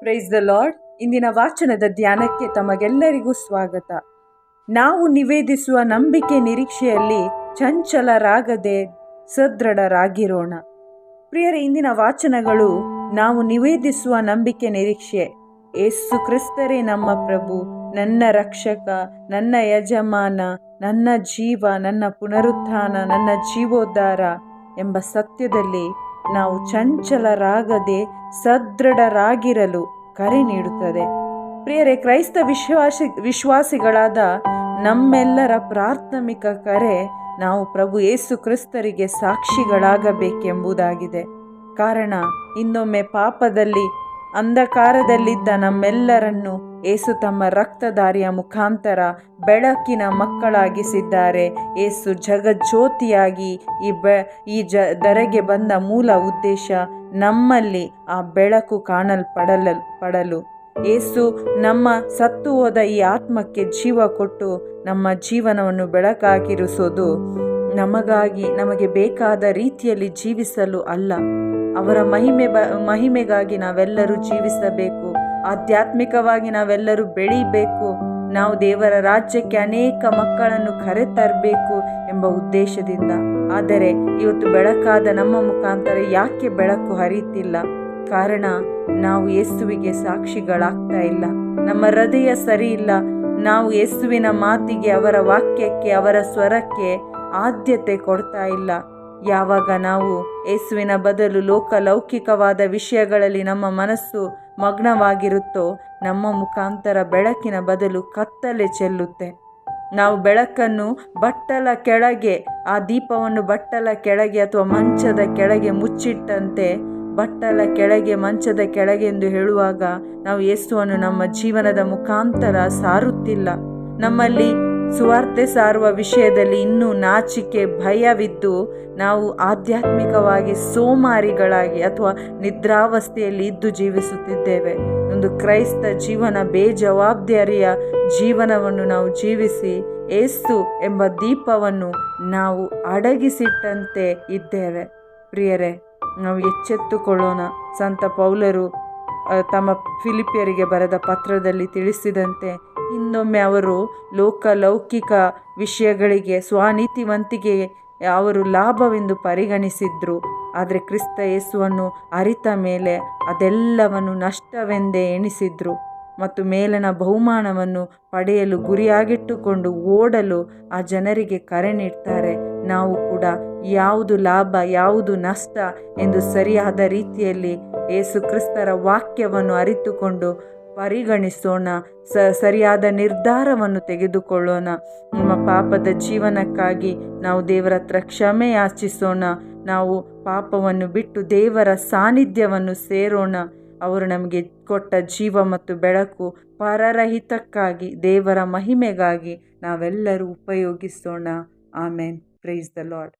Price the lord ಇಂದಿನ ವಾಚನದ ಧ್ಯಾನಕ್ಕೆ ತಮಗೆಲ್ಲರಿಗೂ ಸ್ವಾಗತ. ನಾವು ನಿವೇದಿಸುವ ನಂಬಿಕೆ ನಿರೀಕ್ಷೆಯಲ್ಲಿ ಚಂಚಲರಾಗದೆ ಸದೃಢರಾಗಿರೋಣ. ಪ್ರಿಯರ, ಇಂದಿನ ವಾಚನಗಳು ನಾವು ನಿವೇದಿಸುವ ನಂಬಿಕೆ ನಿರೀಕ್ಷೆ. ಏಸು ಕ್ರಿಸ್ತರೇ ನಮ್ಮ ಪ್ರಭು, ನನ್ನ ರಕ್ಷಕ, ನನ್ನ ಯಜಮಾನ, ನನ್ನ ಜೀವ, ನನ್ನ ಪುನರುತ್ಥಾನ, ನನ್ನ ಜೀವೋದ್ಧಾರ ಎಂಬ ಸತ್ಯದಲ್ಲಿ ನಾವು ಚಂಚಲರಾಗದೆ ಸದೃಢರಾಗಿರಲು ಕರೆ ನೀಡುತ್ತದೆ. ಪ್ರಿಯರೇ, ಕ್ರೈಸ್ತ ವಿಶ್ವಾಸಿ, ವಿಶ್ವಾಸಿಗಳಾದ ನಮ್ಮೆಲ್ಲರ ಪ್ರಾಥಮಿಕ ಕರೆ ನಾವು ಪ್ರಭು ಯೇಸು ಕ್ರಿಸ್ತರಿಗೆ ಸಾಕ್ಷಿಗಳಾಗಬೇಕೆಂಬುದಾಗಿದೆ. ಕಾರಣ, ಇನ್ನೊಮ್ಮೆ ಪಾಪದಲ್ಲಿ, ಅಂಧಕಾರದಲ್ಲಿದ್ದ ನಮ್ಮೆಲ್ಲರನ್ನು ಏಸು ತಮ್ಮ ರಕ್ತಧಾರಿಯ ಮುಖಾಂತರ ಬೆಳಕಿನ ಮಕ್ಕಳಾಗಿಸಿದ್ದಾರೆ. ಏಸು ಜಗಜ್ಯೋತಿಯಾಗಿ ಈ ಬೆ, ಈ ಜ ಧರೆಗೆ ಬಂದ ಮೂಲ ಉದ್ದೇಶ ನಮ್ಮಲ್ಲಿ ಆ ಬೆಳಕು ಕಾಣಲ್ಪಡಲ ಪಡಲು. ಏಸು ನಮ್ಮ ಸತ್ತು ಹೋದ ಈ ಆತ್ಮಕ್ಕೆ ಜೀವ ಕೊಟ್ಟು ನಮ್ಮ ಜೀವನವನ್ನು ಬೆಳಕಾಗಿರಿಸೋದು ನಮಗಾಗಿ, ನಮಗೆ ಬೇಕಾದ ರೀತಿಯಲ್ಲಿ ಜೀವಿಸಲು ಅಲ್ಲ. ಅವರ ಮಹಿಮೆ ಬ, ಮಹಿಮೆಗಾಗಿ ನಾವೆಲ್ಲರೂ ಜೀವಿಸಬೇಕು. ಆಧ್ಯಾತ್ಮಿಕವಾಗಿ ನಾವೆಲ್ಲರೂ ಬೆಳೀಬೇಕು. ನಾವು ದೇವರ ರಾಜ್ಯಕ್ಕೆ ಅನೇಕ ಮಕ್ಕಳನ್ನು ಕರೆತರಬೇಕು ಎಂಬ ಉದ್ದೇಶದಿಂದ. ಆದರೆ ಇವತ್ತು ಬೆಳಕಾದ ನಮ್ಮ ಮುಖಾಂತರ ಯಾಕೆ ಬೆಳಕು ಹರಿಯುತ್ತಿಲ್ಲ ಕಾರಣ, ನಾವು ಯೇಸುವಿಗೆ ಸಾಕ್ಷಿಗಳಾಗ್ತಾ ಇಲ್ಲ. ನಮ್ಮ ಹೃದಯ ಸರಿ ಇಲ್ಲ. ನಾವು ಯೇಸುವಿನ ಮಾತಿಗೆ, ಅವರ ವಾಕ್ಯಕ್ಕೆ, ಅವರ ಸ್ವರಕ್ಕೆ ಆದ್ಯತೆ ಕೊಡ್ತಾ ಇಲ್ಲ. ಯಾವಾಗ ನಾವು ಯೇಸುವಿನ ಬದಲು ಲೋಕಲೌಕಿಕವಾದ ವಿಷಯಗಳಲ್ಲಿ ನಮ್ಮ ಮನಸ್ಸು ಮಗ್ನವಾಗಿರುತ್ತೋ, ನಮ್ಮ ಮುಖಾಂತರ ಬೆಳಕಿನ ಬದಲು ಕತ್ತಲೆ ಚೆಲ್ಲುತ್ತೆ. ನಾವು ಬೆಳಕನ್ನು ಬಟ್ಟಲ ಕೆಳಗೆ, ಆ ದೀಪವನ್ನು ಬಟ್ಟಲ ಕೆಳಗೆ ಅಥವಾ ಮಂಚದ ಕೆಳಗೆ ಮುಚ್ಚಿಟ್ಟಂತೆ ಬಟ್ಟಲ ಕೆಳಗೆ, ಮಂಚದ ಕೆಳಗೆ ಎಂದು ಹೇಳುವಾಗ ನಾವು ಯೇಸುವನ್ನು ನಮ್ಮ ಜೀವನದ ಮುಖಾಂತರ ಸಾರುತ್ತಿಲ್ಲ. ನಮ್ಮಲ್ಲಿ ಸುವಾರ್ತೆ ಸಾರುವ ವಿಷಯದಲ್ಲಿ ಇನ್ನೂ ನಾಚಿಕೆ, ಭಯವಿದ್ದು ನಾವು ಆಧ್ಯಾತ್ಮಿಕವಾಗಿ ಸೋಮಾರಿಗಳಾಗಿ ಅಥವಾ ನಿದ್ರಾವಸ್ಥೆಯಲ್ಲಿ ಇದ್ದು ಜೀವಿಸುತ್ತಿದ್ದೇವೆ. ಒಂದು ಕ್ರೈಸ್ತ ಜೀವನ ಬೇಜವಾಬ್ದಾರಿಯ ಜೀವನವನ್ನು ನಾವು ಜೀವಿಸಿ ಏಸು ಎಂಬ ದೀಪವನ್ನು ನಾವು ಅಡಗಿಸಿಟ್ಟಂತೆ ಇದ್ದೇವೆ. ಪ್ರಿಯರೇ, ನಾವು ಎಚ್ಚೆತ್ತುಕೊಳ್ಳೋಣ. ಸಂತ ಪೌಲರು ತಮ್ಮ ಫಿಲಿಪಿಯರಿಗೆ ಬರೆದ ಪತ್ರದಲ್ಲಿ ತಿಳಿಸಿದಂತೆ ಇನ್ನೊಮ್ಮೆ ಅವರು ಲೋಕಲೌಕಿಕ ವಿಷಯಗಳಿಗೆ ಸ್ವನೀತಿವಂತಿಗೆ ಅವರು ಲಾಭವೆಂದು ಪರಿಗಣಿಸಿದ್ರು. ಆದರೆ ಕ್ರಿಸ್ತ ಯೇಸುವನ್ನು ಅರಿತ ಮೇಲೆ ಅದೆಲ್ಲವನ್ನು ನಷ್ಟವೆಂದೇ ಎಣಿಸಿದ್ರು. ಮತ್ತು ಮೇಲನ ಬಹುಮಾನವನ್ನು ಪಡೆಯಲು ಗುರಿಯಾಗಿಟ್ಟುಕೊಂಡು ಓಡಲು ಆ ಜನರಿಗೆ ಕರೆ ನೀಡ್ತಾರೆ. ನಾವು ಕೂಡ ಯಾವುದು ಲಾಭ, ಯಾವುದು ನಷ್ಟ ಎಂದು ಸರಿಯಾದ ರೀತಿಯಲ್ಲಿ ಯೇಸು ಕ್ರಿಸ್ತರ ವಾಕ್ಯವನ್ನು ಅರಿತುಕೊಂಡು ಪರಿಗಣಿಸೋಣ. ಸ, ಸರಿಯಾದ ನಿರ್ಧಾರವನ್ನು ತೆಗೆದುಕೊಳ್ಳೋಣ. ನಮ್ಮ ಪಾಪದ ಜೀವನಕ್ಕಾಗಿ ನಾವು ದೇವರ ಹತ್ರ ಕ್ಷಮೆ ಯಾಚಿಸೋಣ. ನಾವು ಪಾಪವನ್ನು ಬಿಟ್ಟು ದೇವರ ಸಾನ್ನಿಧ್ಯವನ್ನು ಸೇರೋಣ. ಅವರು ನಮಗೆ ಕೊಟ್ಟ ಜೀವ ಮತ್ತು ಬೆಳಕು ಪರರಹಿತಕ್ಕಾಗಿ, ದೇವರ ಮಹಿಮೆಗಾಗಿ ನಾವೆಲ್ಲರೂ ಉಪಯೋಗಿಸೋಣ. ಆಮೇನ್. Praise the Lord